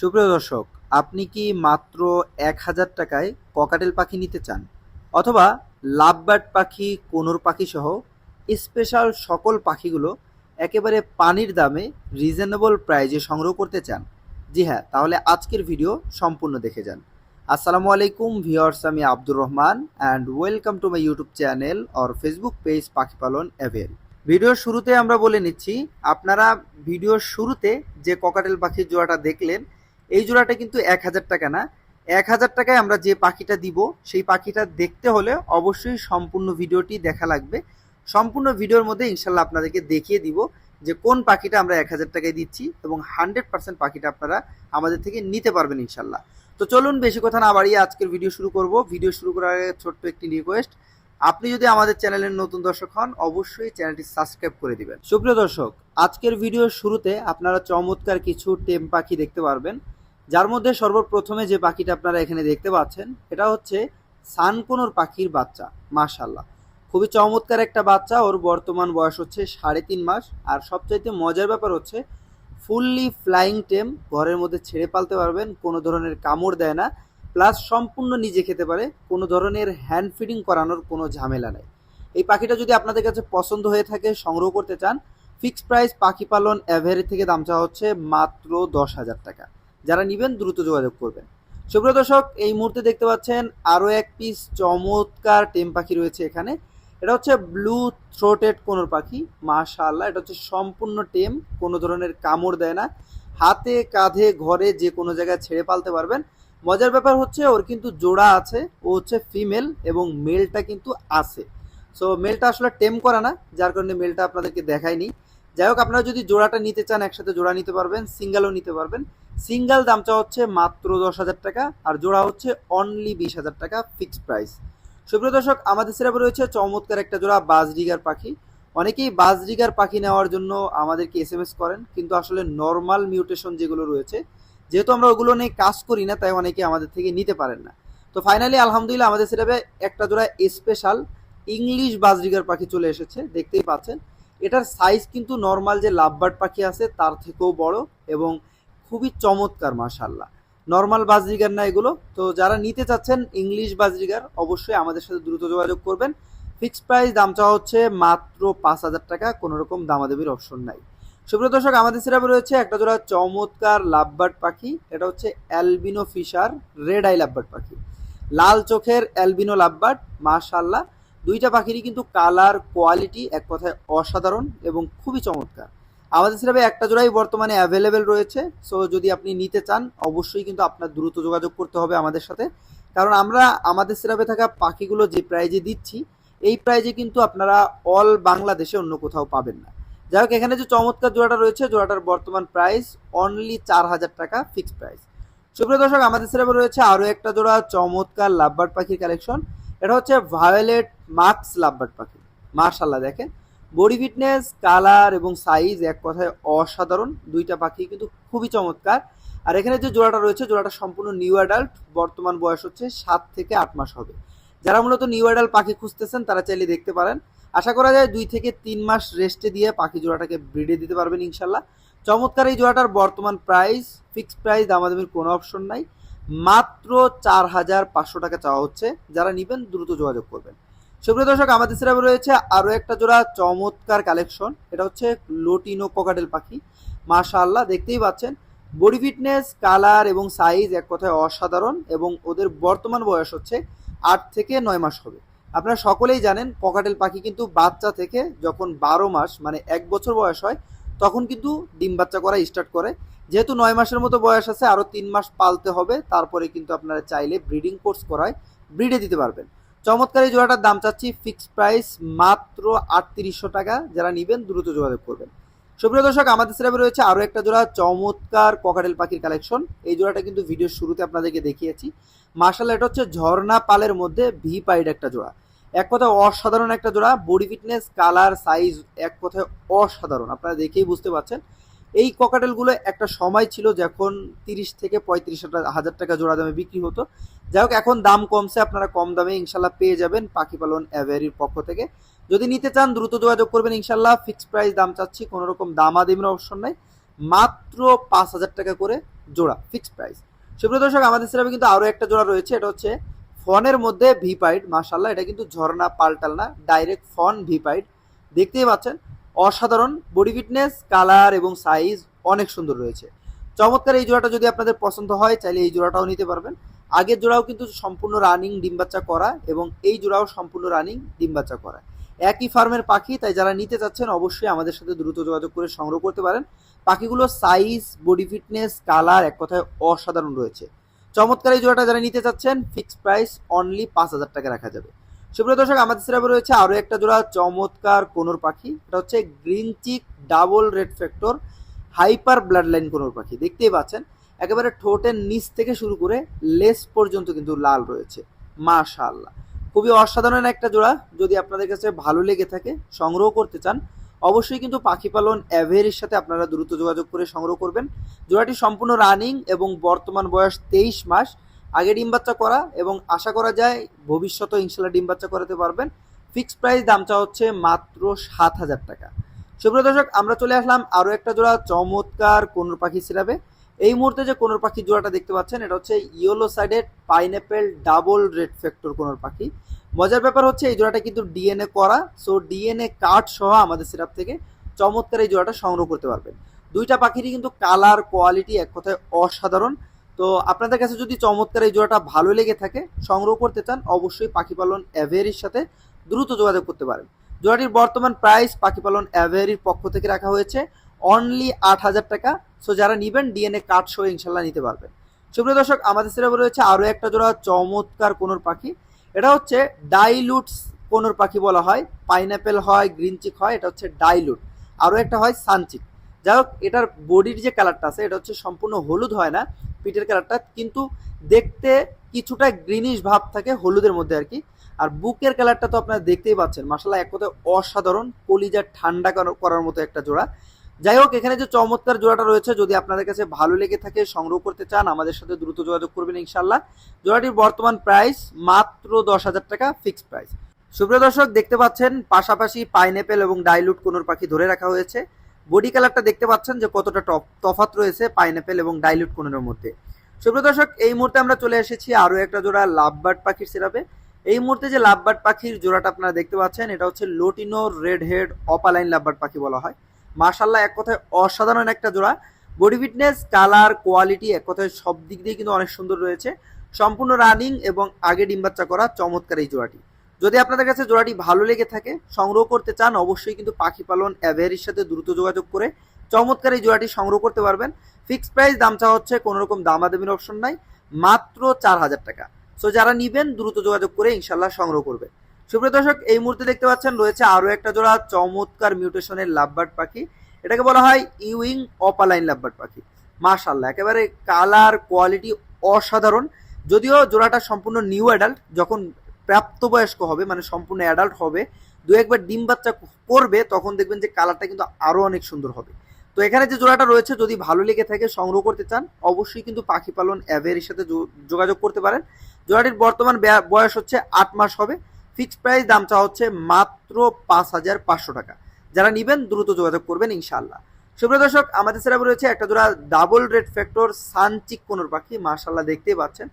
সুপ্রিয় দর্শক, আপনি কি মাত্র এক হাজার টাকায় ককাটেল পাখি নিতে চান? অথবা লাভবার্ড পাখি, কোনোর পাখি সহ স্পেশাল সকল পাখিগুলো একেবারে পানির দামে রিজনেবল প্রাইজে সংগ্রহ করতে চান? জি হ্যাঁ তাহলে আজকের ভিডিও সম্পূর্ণ দেখে যান। আসসালামু আলাইকুম ভিওর্স আমি Abdur Rahman and welcome to my YouTube channel or Facebook page পাখি পালন অ্যাভেল ভিডিওর শুরুতে আমরা বলে নিচ্ছি, আপনারা ভিডিওর শুরুতে যে ককাটেল পাখির জোড়াটা দেখলেন এই জোড়াটা কিন্তু এক হাজার টাকা না। এক হাজার টাকায় আমরা যে পাখিটা দিব, সেই পাখিটা দেখতে হলে অবশ্যই সম্পূর্ণ ভিডিওটি দেখা লাগবে। সম্পূর্ণ ভিডিওর মধ্যে ইনশাল্লাহ আপনাদেরকে দেখিয়ে দিব যে কোন পাখিটা আমরা এক হাজার টাকায় দিচ্ছি এবং হান্ড্রেড পার্সেন্ট পাখিটা আপনারা আমাদের থেকে নিতে পারবেন ইনশাল্লাহ। তো চলুন বেশি কথা না বাড়িয়ে আজকের ভিডিও শুরু করব। ভিডিও শুরু করার আগে ছোট্ট একটি রিকোয়েস্ট আপনি যদি আমাদের চ্যানেলের নতুন দর্শক হন, অবশ্যই চ্যানেলটি সাবস্ক্রাইব করে দিবেন। সুপ্রিয় দর্শক, আজকের ভিডিওর শুরুতে আপনারা চমৎকার কিছু টেম পাখি দেখতে পারবেন। যার মধ্যে সর্বপ্রথমে যে পাখিটা আপনারা এখানে দেখতে পাচ্ছেন এটা হচ্ছে সানকোনোর পাখির বাচ্চা মাশাল্লাহ খুবই চমৎকার একটা বাচ্চা, ওর বর্তমান বয়স হচ্ছে সাড়ে তিন মাস, আর সবচাইতে মজার ব্যাপার হচ্ছে, ফুললি ফ্লাইং টেম, ঘরের মধ্যে ছেড়ে পালতে পারবেন, কোনো ধরনের কামড় দেয় না, প্লাস সম্পূর্ণ নিজে খেতে পারে, কোনো ধরনের হ্যান্ড ফিডিং করানোর কোনো ঝামেলা নেই। এই পাখিটা যদি আপনাদের কাছে পছন্দ হয়ে থাকে, সংগ্রহ করতে চান, ফিক্সড প্রাইস পাখি পালন অ্যাভারি থেকে দাম চাওয়া হচ্ছে মাত্র দশ হাজার টাকা। যারা নেবেন দ্রুত যোগাযোগ করবেন। সুপ্রিয় দর্শক, এই মুহূর্তে দেখতে পাচ্ছেন আরও এক পিস চমৎকার টেম পাখি রয়েছে এখানে। এটা হচ্ছে ব্লু থ্রোটেড কোনোর পাখি, মাশাআল্লাহ, এটা হচ্ছে সম্পূর্ণ টেম, কোনো ধরনের কামড় দেয় না। হাতে, কাঁধে, ঘরে যে কোনো জায়গায় ছেড়ে পালতে পারবেন। মজার ব্যাপার হচ্ছে ওর কিন্তু জোড়া আছে, ও হচ্ছে ফিমেল এবং মেলটা কিন্তু আছে। সো মেলটা আসলে টেম করা না, যার কারণে মেলটা আপনাদেরকে দেখায়নি। যাই হোক, আপনারা যদি জোড়াটা নিতে চান, একসাথে জোড়া নিতে পারবেন সিঙ্গেলও নিতে পারবেন। সিঙ্গেল দামটা হচ্ছে মাত্র দশ হাজার টাকা, আর জোড়া হচ্ছে অনলি বিশ হাজার টাকা ফিক্সড প্রাইস সুপ্রিয় দর্শক, আমাদের সেরাপে রয়েছে চমৎকার একটা জোড়া বাজরিগার পাখি। অনেকেই বাজরিগার পাখি নেওয়ার জন্য আমাদেরকে এস এম এস করেন, কিন্তু আসলে নর্মাল মিউটেশন যেগুলো রয়েছে, যেহেতু আমরা ওগুলো নিয়ে কাজ করি না, তাই অনেকে আমাদের থেকে নিতে পারেন না। তো ফাইনালি আলহামদুলিল্লাহ, আমাদের সেটাবে একটা জোড়া স্পেশাল ইংলিশ বাজরিগার পাখি চলে এসেছে, দেখতেই পাচ্ছেন। এটার সাইজ কিন্তু নর্মাল যে লাভবার্ড পাখি আছে, তার থেকেও বড় এবং খুবই চমৎকার মাশাল্লাহ নর্মাল বাজরিগার না এগুলো। তো যারা নিতে চাচ্ছেন ইংলিশ বাজরিগার, অবশ্যই আমাদের সাথে দ্রুত যোগাযোগ করবেন। ফিক্সড প্রাইস দাম চাওয়া হচ্ছে মাত্র পাঁচ হাজার টাকা কোনো রকম দামাদামির অপশন নাই। সুপ্রিয় দর্শক, আমাদের সিরাপে রয়েছে একটা জোড়া চমৎকার লাভবার্ড পাখি। এটা হচ্ছে albino Fischer red eye lovebird পাখি। লাল চোখের অ্যালবিনো লাভবার্ড মাশাল্লাহ দুইটা পাখিরই কিন্তু কালার, কোয়ালিটি এক কথায় অসাধারণ এবং খুবই চমৎকার। আমাদের সিরাপে একটা জোড়াই বর্তমানে অ্যাভেলেবেল রয়েছে। সো যদি আপনি নিতে চান, অবশ্যই কিন্তু আপনার দ্রুত যোগাযোগ করতে হবে আমাদের সাথে। কারণ আমরা, আমাদের সিরাপে থাকা পাখিগুলো যে প্রাইজে দিচ্ছি, এই প্রাইজে কিন্তু আপনারা অল বাংলাদেশে অন্য কোথাও পাবেন না। যাই হোক, এখানে যে চমৎকার জোড়াটা রয়েছে, জোড়াটার বর্তমান প্রাইস অনলি চার হাজার টাকা ফিক্সড প্রাইস সুপ্রিয় দর্শক, আমাদের সিরাপে রয়েছে আরও একটা জোড়া চমৎকার লাভবার্ড পাখির কালেকশন এটা হচ্ছে ভায়োলেট মার্কস লাভবার্ড পাখি। মার্শাল্লাহ দেখেন। বডি ফিটনেস, কালার এবং সাইজ এক কথায় অসাধারণ। দুইটা পাখি কিন্তু খুবই চমৎকার। আর এখানে যে জোড়াটা রয়েছে, জোড়াটা সম্পূর্ণ নিউ অ্যাডাল্ট, বর্তমান বয়স হচ্ছে সাত থেকে আট মাস হবে। যারা মূলত নিউ অ্যাডাল্ট পাখি খুঁজতেছেন, তারা চাইলে দেখতে পারেন। আশা করা যায় দুই থেকে তিন মাস রেস্টে দিয়ে পাখি জোড়াটাকে ব্রিডে দিতে পারবেন ইনশাল্লাহ। চমৎকার এই জোড়াটার বর্তমান প্রাইস ফিক্সড প্রাইস দামাদামির কোনো অপশন নাই। মাত্র চার হাজার পাঁচশো টাকা চাওয়া হচ্ছে। যারা নেবেন, দ্রুত যোগাযোগ করবেন। সুপ্রিয় দর্শক, আমাদের সেরাবে রয়েছে আরও একটা জোড়া চমৎকার কালেকশন। এটা হচ্ছে লোটিনো কোকাটেল পাখি। মাশাআল্লাহ, দেখতেই পাচ্ছেন। বডি ফিটনেস, কালার এবং সাইজ এক কথায় অসাধারণ এবং ওদের বর্তমান বয়স হচ্ছে আট থেকে নয় মাস হবে। আপনারা সকলেই জানেন, ককাটেল পাখি কিন্তু বাচ্চা থেকে যখন বারো মাস মানে এক বছর বয়স হয়, তখন কিন্তু ডিম বাচ্চা করা স্টার্ট করে। যেহেতু নয় মাসের মতো বয়স আছে, আরও তিন মাস পালতে হবে, তারপরে কিন্তু আপনারা চাইলে ব্রিডিং কোর্স করায় ব্রিডে দিতে পারবেন। চমৎকার এই জোড়াটার দাম চাচ্ছি ফিক্সড প্রাইস মাত্র আটত্রিশশো টাকা। যারা নেবেন দ্রুত যোগাযোগ করবেন। সুপ্রিয় দর্শক, আমাদের সেরাবে রয়েছে আরও একটা জোড়া, চমৎকার ককাটেল পাখির কালেকশন এই জোড়াটা কিন্তু ভিডিওর শুরুতে আপনাদেরকে দেখিয়েছি। মার্শাল এটা হচ্ছে ঝর্ণা পালের মধ্যে ভি পাইড একটা জোড়া। এক কথায় অসাধারণ একটা জোড়া। বডি ফিটনেস কালার সাইজ এক কথায় অসাধারণ। আপনারা দেখেই বুঝতে পারছেন। এই ককাটেলগুলো একটা সময় ছিল যখন তিরিশ থেকে পঁয়ত্রিশ হাজার টাকা জোড়া দামে বিক্রি হতো। যাই হোক, এখন দাম কমছে, আপনারা কম দামে ইনশাল্লাহ পেয়ে যাবেন পাখি পালন অ্যাভেরির পক্ষ থেকে। যদি নিতে চান, দ্রুত যোগাযোগ করবেন ইনশাল্লাহ। ফিক্সড প্রাইস দাম চাচ্ছি কোনো রকম দামাদামির অপশন নাই। মাত্র পাঁচ হাজার টাকা করে জোড়া ফিক্সড প্রাইস সুপ্রিয় দর্শক, আমাদের সিরাপে কিন্তু আরও একটা জোড়া রয়েছে, এটা হচ্ছে ফনের মধ্যে ভিপাইড মাশাল্লাহ এটা কিন্তু ঝর্ণা, পাল্টাল না ডাইরেক্ট ফন ভিপাইড দেখতেই পাচ্ছেন অসাধারণ বডি ফিটনেস কালার এবং সাইজ অনেক সুন্দর রয়েছে। চমৎকার এই জোড়াটা যদি আপনাদের পছন্দ হয়, চাইলে এই জোড়াটাও নিতে পারবেন। আগের জোড়াও কিন্তু সম্পূর্ণ রানিং ডিম বাচ্চা করা এবং এই জোড়াও সম্পূর্ণ রানিং ডিম বাচ্চা করা। একই ফার্মের পাখি, তাই যারা নিতে চাচ্ছেন অবশ্যই আমাদের সাথে দ্রুত যোগাযোগ করে সংগ্রহ করতে পারেন। পাখিগুলোর সাইজ বডি ফিটনেস কালার এক কথায় অসাধারণ রয়েছে। চমৎকার এই জোড়াটা যারা নিতে চাচ্ছেন ফিক্সড প্রাইস অনলি পাঁচ হাজার টাকা রাখা যাবে। সুপ্রিয় দর্শক, আমাদের সিরাপে রয়েছে আরও একটা জোড়া চমৎকার কোনোর পাখি। এটা হচ্ছে green cheek double red factor hyper blood line conure পাখি। দেখতেই পাচ্ছেন, একেবারে ঠোঁটের নিচ থেকে শুরু করে লেস পর্যন্ত কিন্তু লাল রয়েছে। মাশাআল্লাহ। খুবই অসাধারণ একটা জোড়া। যদি আপনাদের কাছে ভালো লেগে থাকে, সংগ্রহ করতে চান, অবশ্যই কিন্তু পাখি পালন অ্যাভেরির সাথে আপনারা দ্রুত যোগাযোগ করে সংগ্রহ করবেন। জোড়াটি সম্পূর্ণ রানিং এবং বর্তমান বয়স তেইশ মাস। আগে ডিম বাচ্চা করা এবং আশা করা যায় ভবিষ্যতে ইনশাল্লাহ ডিম বাচ্চা করাতে পারবেন। ফিক্সড প্রাইস দামটা হচ্ছে মাত্র সাত হাজার টাকা। সুপ্রিয় দর্শক, আমরা চলে আসলাম আরও একটা জোড়া চমৎকার কোনোর পাখি সিরাবে এই মুহূর্তে যে কোনোর পাখি জোড়াটা দেখতে পাচ্ছেন, এটা হচ্ছে yellow sided pineapple double red factor conure পাখি। মজার ব্যাপার হচ্ছে, এই জোড়াটা কিন্তু ডিএনএ করা, সো ডিএনএ কার্ড সহ আমাদের সিরাপ থেকে চমৎকার এই জোড়াটা সংগ্রহ করতে পারবেন। দুইটা পাখিরই কিন্তু কালার, কোয়ালিটি এক কথায় অসাধারণ। তো আপনাদের কাছে যদি চমৎকার এই জোড়াটা ভালো লেগে থাকে, সংগ্রহ করতে চান, অবশ্যই পাখি পালন অ্যাভেরির সাথে দ্রুত যোগাযোগ করতে পারেন। জোড়াটির বর্তমান প্রাইস পাখি পালন অ্যাভেরির পক্ষ থেকে রাখা হয়েছে। অনলি আট হাজার টাকা। সো যারা নেবেন ডিএনএ কার্ড সহ ইনশাল্লাহ নিতে পারবেন। সুপ্রিয় দর্শক, আমাদের সিরাপে রয়েছে আরও একটা জোড়া চমৎকার কোনোর পাখি। এটা হচ্ছে ডাইলুটস কোনোর পাখি বলা হয়। পাইনঅ্যাপেল হয় গ্রিন চিক হয়, এটা হচ্ছে ডাইলুট আরও একটা হয় সানচিক যাই হোক, এটার বডির যে কালারটা আছে, এটা হচ্ছে সম্পূর্ণ হলুদ হয় না। পিঠের কালারটা, কিন্তু দেখতে কিছুটা গ্রিনিশ ভাব থাকে হলুদের মধ্যে আর কি। আর বুকের কালারটা তো আপনারা দেখতেই পাচ্ছেন। মাসাল্লাহ এক কথায় অসাধারণ কলিজা ঠান্ডা করার মতো একটা জোড়া। যাই হোক, এখানে যে চমৎকার জোড়াটা রয়েছে, যদি আপনাদের কাছে ভালো লেগে থাকে, সংগ্রহ করতে চান, আমাদের সাথে দ্রুত যোগাযোগ করবেন ইনশাল্লাহ জোড়াটির বর্তমান প্রাইস মাত্র দশ হাজার টাকা ফিক্সড প্রাইস সুপ্রিয় দর্শক, দেখতে পাচ্ছেন, পাশাপাশি পাইনঅ্যাপেল এবং ডাইলুট কোনোর পাখি ধরে রাখা হয়েছে। বডি কালারটা দেখতে পাচ্ছেন যে কতটা টপ তফাত রয়েছে পাইনঅ্যাপেল এবং ডাইলুট কোনোর মধ্যে। সুপ্রিয় দর্শক, এই মুহূর্তে আমরা চলে এসেছি আরও একটা জোড়া লাভবার্ড পাখির সিরাপে। এই মুহূর্তে যে লাভবার্ড পাখির জোড়াটা আপনারা দেখতে পাচ্ছেন, এটা হচ্ছে lutino red head opaline lovebird পাখি বলা হয়। মার্শাল্লাহ এক কথায় অসাধারণ একটা জোড়া। বডি ফিটনেস, কালার, কোয়ালিটি এক কথায় সব দিক দিয়ে কিন্তু অনেক সুন্দর রয়েছে। সম্পূর্ণ রানিং এবং আগে ডিম বাচ্চা করা চমৎকার এই জোড়াটি। যদি আপনাদের কাছে জোড়াটি ভালো লেগে থাকে, সংগ্রহ করতে চান, অবশ্যই কিন্তু পাখি পালন অ্যাভেরির সাথে দ্রুত যোগাযোগ করে চমৎকার এই জোড়াটি সংগ্রহ করতে পারবেন। ফিক্সড প্রাইস দাম চাওয়া হচ্ছে কোনো রকম দামাদামির অপশন নাই, মাত্র চার হাজার টাকা। সো যারা নিবেন, দ্রুত যোগাযোগ করে ইনশাল্লাহ সংগ্রহ করবে। সুপ্রিয় দর্শক, এই মুহূর্তে দেখতে পাচ্ছেন রয়েছে আরও একটা জোড়া চমৎকার মিউটেশনের লাভবার্ড পাখি। এটাকে বলা হয় ইউইং অপালাইন লাভবার্ড পাখি। মাশাল্লাহ একেবারে কালার কোয়ালিটি অসাধারণ। যদিও জোড়াটা সম্পূর্ণ নিউ অ্যাডাল্ট, যখন প্রাপ্তবয়স্ক হবে মানে সম্পূর্ণ অ্যাডাল্ট হবে। দু একবার ডিম বাচ্চা করবে তখন দেখবেন যে কালারটা কিন্তু আরও অনেক সুন্দর হবে। তো এখানে যে জোড়াটা রয়েছে, যদি ভালো লেগে থাকে, সংগ্রহ করতে চান, অবশ্যই কিন্তু পাখি পালন অ্যাভেরির সাথে যোগাযোগ করতে পারেন। জোড়াটির বর্তমান ব্যা- বয়স হচ্ছে আট মাস হবে। ফিক্সড প্রাইস দাম চা হচ্ছে মাত্র পাঁচ হাজার পাঁচশো টাকা। যারা নিবেন, দ্রুত যোগাযোগ করবেন ইনশাল্লাহ সুপ্রিয় দর্শক, আমাদের সেরা রয়েছে একটা জোড়া double red factor sun cheek conure পাখি। মার্শাল্লাহ দেখতেই পাচ্ছেন।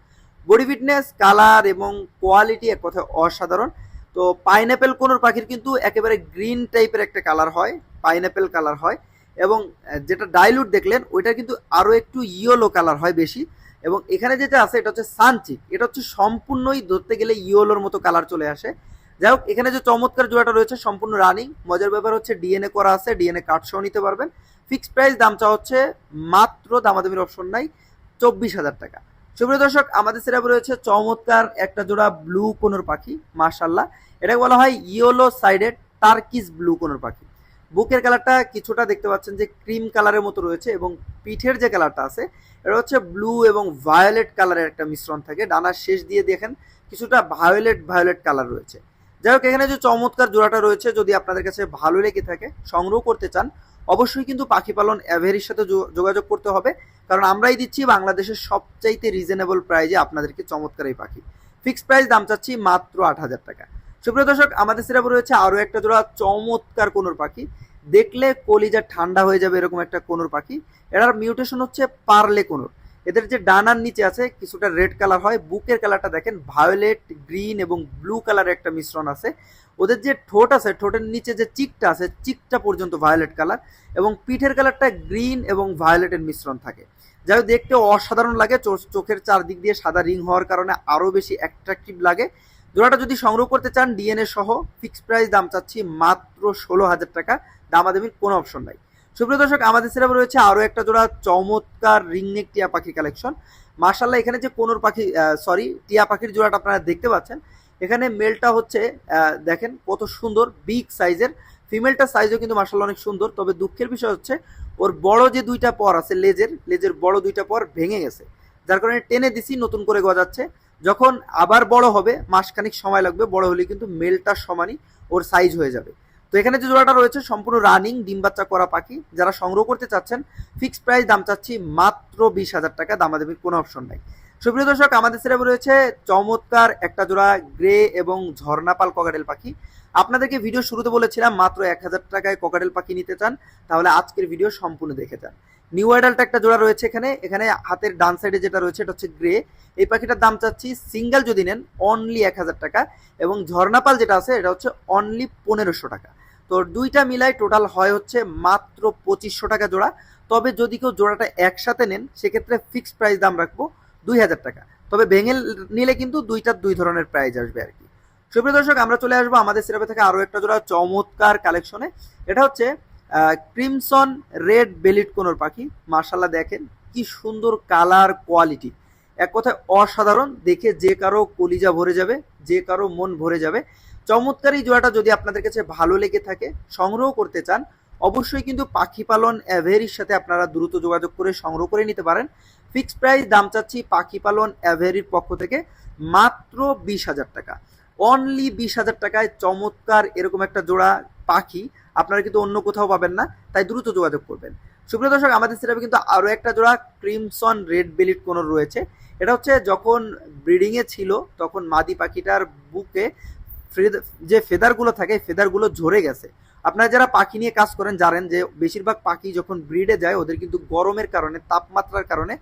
বডি ফিটনেস, কালার এবং কোয়ালিটি এক কথায় অসাধারণ। তো পাইনঅ্যাপেল কোনোর পাখির কিন্তু একেবারে গ্রিন টাইপের একটা কালার হয় পাইনঅ্যাপেল কালার হয় এবং যেটা ডাইলুট দেখলেন, ওইটা কিন্তু আরও একটু ইয়েলো কালার হয় বেশি এবং এখানে যেটা আছে, এটা হচ্ছে সানচিক। এটা হচ্ছে সম্পূর্ণই ধরতে গেলে ইয়েলোর মতো কালার চলে আসে। যাই হোক, এখানে যে চমৎকার জোড়াটা রয়েছে, সম্পূর্ণ রানিং। মজার ব্যাপার হচ্ছে, ডিএনএ করা আছে, ডিএনএ কার্ড সহ নিতে পারবেন। ফিক্সড প্রাইস দামটা হচ্ছে, মাত্র দামাদামির অপশন নাই, চব্বিশ হাজার টাকা। সুপ্রিয় দর্শক, আমাদের সেরাপে রয়েছে চমৎকার একটা জোড়া ব্লু কোনোর পাখি মার্শাল্লাহ এটাকে বলা হয় yellow sided turquoise blue conure পাখি। বুকের কালারটা কিছুটা দেখতে পাচ্ছেন যে ক্রিম কালারের মতো রয়েছে এবং পিঠের যে কালারটা আছে, এটা হচ্ছে ব্লু এবং ভায়োলেট কালারের একটা মিশ্রণ থাকে। ডানার শেষ দিয়ে দেখেন, কিছুটা ভায়োলেট ভায়োলেট কালার রয়েছে। যাই হোক, এখানে যে চমৎকার জোড়াটা রয়েছে, যদি আপনাদের কাছে ভালো লেগে থাকে, সংগ্রহ করতে চান অবশ্যই কিন্তু পাখি পালন অ্যাভেরির সাথে যোগাযোগ করতে হবে। কারণ আমরাই দিচ্ছি বাংলাদেশের সবচাইতে রিজনেবল প্রাইজে আপনাদেরকে চমৎকার এই পাখি। ফিক্সড প্রাইস দাম চাচ্ছি মাত্র আট হাজার টাকা। সুপ্রিয় দর্শক, আমাদের সিরাপে রয়েছে আরও একটা জোড়া চমৎকার কোনোর পাখি। দেখলে কলিজা ঠান্ডা হয়ে যাবে এরকম একটা কোনোর পাখি। এটার মিউটেশন হচ্ছে পার্লে কোনোর। এদের যে ডানার নিচে আছে, কিছুটা রেড কালার হয়। বুকের কালারটা দেখেন ভায়োলেট গ্রিন এবং ব্লু কালারের একটা মিশ্রণ আছে। ওদের যে ঠোঁট আছে, ঠোঁটের নিচে যে চিকটা আছে, চিকটা পর্যন্ত ভায়োলেট কালার এবং পিঠের কালারটা গ্রিন এবং ভায়োলেটের মিশ্রণ থাকে। যাই হোক, দেখতে অসাধারণ লাগে চোখের চারদিক দিয়ে সাদা রিং হওয়ার কারণে আরও বেশি অ্যাট্রাকটিভ লাগে। জোড়াটা যদি সংগ্রহ করতে চান ডিএনএ সহ ফিক্স প্রাইস দাম চাচ্ছি মাত্র ষোলো হাজার টাকা। দামাদামির কোনো অপশন নাই। সুপ্রিয় দর্শক, আমাদের সিরাপে রয়েছে আরও একটা জোড়া চমৎকার রিংনেক টিয়া পাখি কালেকশন মার্শাল্লাহ এখানে যে কোনোর পাখি সরি টিয়া পাখির জোড়াটা আপনারা দেখতে পাচ্ছেন। এখানে মেলটা হচ্ছে দেখেন কত সুন্দর বিগ সাইজের ফিমেলটা সাইজও কিন্তু মার্শাল্লাহ অনেক সুন্দর, তবে দুঃখের বিষয় হচ্ছে ওর বড় যে দুইটা পর আছে লেজের লেজের বড় দুইটা পর ভেঙে গেছে। যার কারণে টেনে দিছি, নতুন করে গজাচ্ছে। যখন আবার বড় হবে, মাসখানিক সময় লাগবে, বড় হলে কিন্তু মেলটার সমানই ওর সাইজ হয়ে যাবে। তো এখানে যে জোড়াটা রয়েছে, সম্পূর্ণ রানিং ডিম বাচ্চা করা পাখি। যারা সংগ্রহ করতে চাচ্ছেন ফিক্সড প্রাইস দাম চাচ্ছি মাত্র বিশ হাজার টাকা দামাদামির কোনো অপশন নাই। সুপ্রিয় দর্শক, আমাদের সিরাপে রয়েছে চমৎকার একটা জোড়া গ্রে এবং ঝর্ণাপাল ককাটেল পাখি। আপনাদেরকে ভিডিও শুরুতে বলেছিলাম, মাত্র এক হাজার টাকায় ককাটেল পাখি নিতে চান, তাহলে আজকের ভিডিও সম্পূর্ণ দেখে যান। নিউ অ্যাডাল্ট একটা জোড়া রয়েছে এখানে এখানে হাতের ডান সাইডে যেটা রয়েছে, এটা হচ্ছে গ্রে। এই পাখিটার দাম চাচ্ছি সিঙ্গেল যদি নেন অনলি এক হাজার টাকা এবং ঝর্ণাপাল যেটা আছে, এটা হচ্ছে অনলি পনেরোশো টাকা। তো দুইটা মিলাই টোটাল হয় হচ্ছে মাত্র পঁচিশশো টাকা জোড়া। তবে যদি কেউ জোড়াটা একসাথে নেন, সেক্ষেত্রে ফিক্সড প্রাইস দাম রাখব দুই হাজার টাকা। তবে ভেঙে নিলে কিন্তু দুইটার দুই ধরনের প্রাইজ আসবে আর কি। সুপ্রিয় দর্শক, আমরা চলে আসব আমাদের সিরাপে থেকে আরও একটা জোড়া চমৎকার কালেকশনে এটা হচ্ছে ক্রিমসন রেড বেলিট কোনোর পাখি। মার্শাল্লাহ দেখেন, কি সুন্দর কালার কোয়ালিটি এক কথায় অসাধারণ, দেখে যে কারও কলিজা ভরে যাবে, যে কারও মন ভরে যাবে। চমৎকার জোড়াটা যদি আপনাদের কাছে ভালো লেগে থাকে, সংগ্রহ করতে চান অবশ্যই কিন্তু পাখি পালন অ্যাভেরির সাথে আপনারা দ্রুত যোগাযোগ করে সংগ্রহ করে নিতে পারেন। ফিক্সড প্রাইস দাম চাচ্ছি পাখি পালন অ্যাভেরির পক্ষ থেকে মাত্র বিশ হাজার টাকা। অনলি বিশ হাজার টাকায় চমৎকার এরকম একটা জোড়া পাখি আপনারা কিন্তু অন্য কোথাও পাবেন না, তাই দ্রুত যোগাযোগ করবেন। সুপ্রিয় দর্শক, আমাদের সিরাপে কিন্তু আরও একটা জোড়া ক্রিমসন রেড বেলিট কোনো রয়েছে। এটা হচ্ছে যখন ব্রিডিংয়ে ছিল, তখন মাদি পাখিটার বুকে যে ফেদারগুলো থাকে, ফেদারগুলো ঝরে গেছে। আপনারা যারা পাখি নিয়ে কাজ করেন জানেন যে বেশিরভাগ পাখি যখন ব্রিডে যায়, ওদের কিন্তু গরমের কারণে, তাপমাত্রার কারণে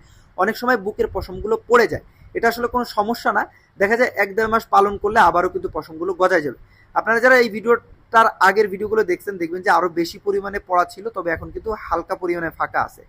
অনেক সময় বুকের পশমগুলো পড়ে যায়। এটা আসলে কোনো সমস্যা না। দেখা যায় এক দেড় মাস পালন করলে আবারও কিন্তু পশমগুলো গজায় যাবে। আপনারা যারা এই ভিডিওটার আগের ভিডিওগুলো দেখছেন, দেখবেন যে আরও বেশি পরিমাণে পড়া ছিল, তবে এখন কিন্তু হালকা পরিমাণে ফাঁকা আছে।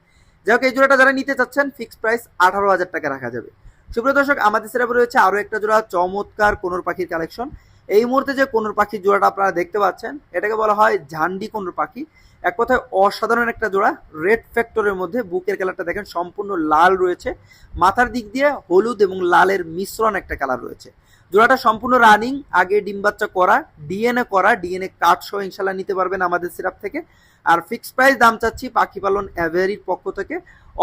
যাই হোক, এই জোড়াটা যারা নিতে চাচ্ছেন ফিক্সড প্রাইস আঠারো হাজার টাকা রাখা যাবে। সুপ্রিয় দর্শক, আমাদের সেরাপে রয়েছে আরও একটা জোড়া, চমৎকার কোনোর পাখির কালেকশন এই মুহূর্তে যে কোনোর পাখির জোড়াটা আপনারা দেখতে পাচ্ছেন, এটাকে বলা হয় ঝান্ডি কোনোর পাখি। এক কথায় অসাধারণ একটা জোড়া রেড ফ্যাক্টরের মধ্যে বুকের কালারটা দেখেন সম্পূর্ণ লাল রয়েছে। মাথার দিক দিয়ে হলুদ এবং লালের মিশ্রণ একটা কালার রয়েছে। জোড়াটা সম্পূর্ণ রানিং আগে ডিম বাচ্চা করা ডিএনএ করা ডিএনএ কার্ড সহ ইনশাল্লাহ নিতে পারবেন আমাদের সিরাপ থেকে। আর ফিক্স প্রাইস দাম চাচ্ছি পাখি পালন অ্যাভেরির পক্ষ থেকে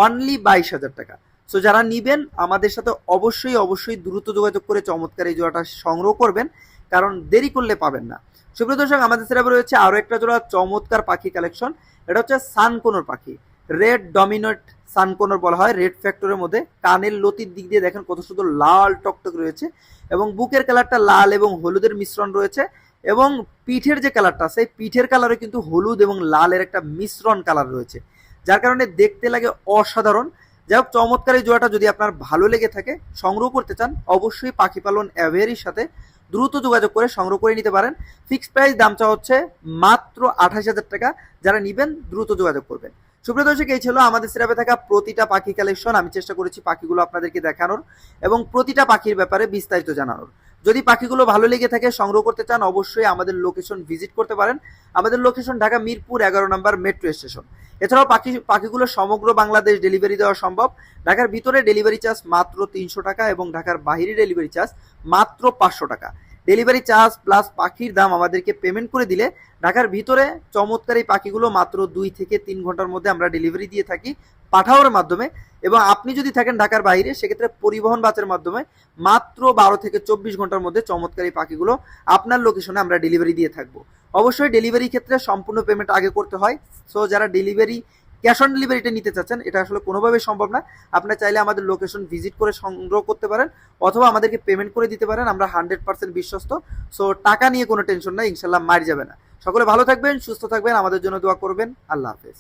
অনলি বাইশ হাজার টাকা। সো যারা নিবেন, আমাদের সাথে অবশ্যই অবশ্যই দ্রুত যোগাযোগ করে চমৎকার এই জোড়াটা সংগ্রহ করবেন। কারণ দেরি করলে পাবেন না। সুপ্রিয় দর্শক, আমাদের সিরাপে রয়েছে আরও একটা জোড়া চমৎকার পাখি কালেকশন এটা হচ্ছে সানকোনোর পাখি। রেড ডমিনেট সানকোনোর বলা হয়। রেড ফ্যাক্টরের মধ্যে কানের লতির দিক দিয়ে দেখেন কত সুন্দর লাল টকটক রয়েছে এবং বুকের কালারটা লাল এবং হলুদের মিশ্রণ রয়েছে এবং পিঠের যে কালারটা সেই পিঠের কালারে কিন্তু হলুদ এবং লালের একটা মিশ্রণ কালার রয়েছে। যার কারণে দেখতে লাগে অসাধারণ। যাই হোক, চমৎকার এই জোড়াটা যদি আপনার ভালো লেগে থাকে, সংগ্রহ করতে চান, অবশ্যই পাখি পালন অ্যাভেরির সাথে। দ্রুত যোগাযোগ করে সংগ্রহ করে নিতে পারেন। ফিক্সড প্রাইস দামটা হচ্ছে মাত্র আঠাশ হাজার টাকা। যারা নিবেন, দ্রুত যোগাযোগ করবেন। সুপ্রিয় দর্শক, এই ছিল আমাদের সিরাপে থাকা প্রতিটা পাখি কালেকশন। আমি চেষ্টা করেছি পাখিগুলো আপনাদেরকে দেখানোর এবং প্রতিটা পাখির ব্যাপারে বিস্তারিত জানানোর। যদি পাখিগুলো ভালো লেগে থাকে, সংগ্রহ করতে চান, অবশ্যই আমাদের লোকেশন ভিজিট করতে পারেন। আমাদের লোকেশন ঢাকা মিরপুর এগারো নম্বর মেট্রো স্টেশন এছাড়াও পাখি, পাখিগুলো সমগ্র বাংলাদেশ ডেলিভারি দেওয়া সম্ভব। ঢাকার ভিতরে ডেলিভারি চার্জ মাত্র তিনশো টাকা এবং ঢাকার বাহিরে ডেলিভারি চার্জ মাত্র পাঁচশো টাকা। ডেলিভারি চার্জ প্লাস পাখির দাম আমাদেরকে পেমেন্ট করে দিলে ঢাকার ভিতরে চমৎকার এই পাখিগুলো মাত্র দুই থেকে তিন ঘণ্টার মধ্যে আমরা ডেলিভারি দিয়ে থাকি। পাঠাওয়ার মাধ্যমে এবং আপনি যদি থাকেন ঢাকার বাইরে, সেক্ষেত্রে পরিবহন বাসের মাধ্যমে মাত্র বারো থেকে চব্বিশ ঘণ্টার মধ্যে চমৎকার পাখিগুলো আপনার লোকেশনে আমরা ডেলিভারি দিয়ে থাকব। অবশ্যই ডেলিভারি ক্ষেত্রে সম্পূর্ণ পেমেন্ট আগে করতে হয়। সো যারা ডেলিভারি ক্যাশ অন ডেলিভারিটা নিতে চাচ্ছেন, এটা আসলে কোনোভাবেই সম্ভব না। আপনার চাইলে আমাদের লোকেশন ভিজিট করে সংগ্রহ করতে পারেন অথবা আমাদেরকে পেমেন্ট করে দিতে পারেন। আমরা হান্ড্রেড পার্সেন্ট বিশ্বস্ত। সো টাকা নিয়ে কোনো টেনশন নাই, ইনশাল্লাহ মার যাবে না। সকলে ভালো থাকবেন, সুস্থ থাকবেন। আমাদের জন্য দোয়া করবেন। আল্লাহ হাফেজ।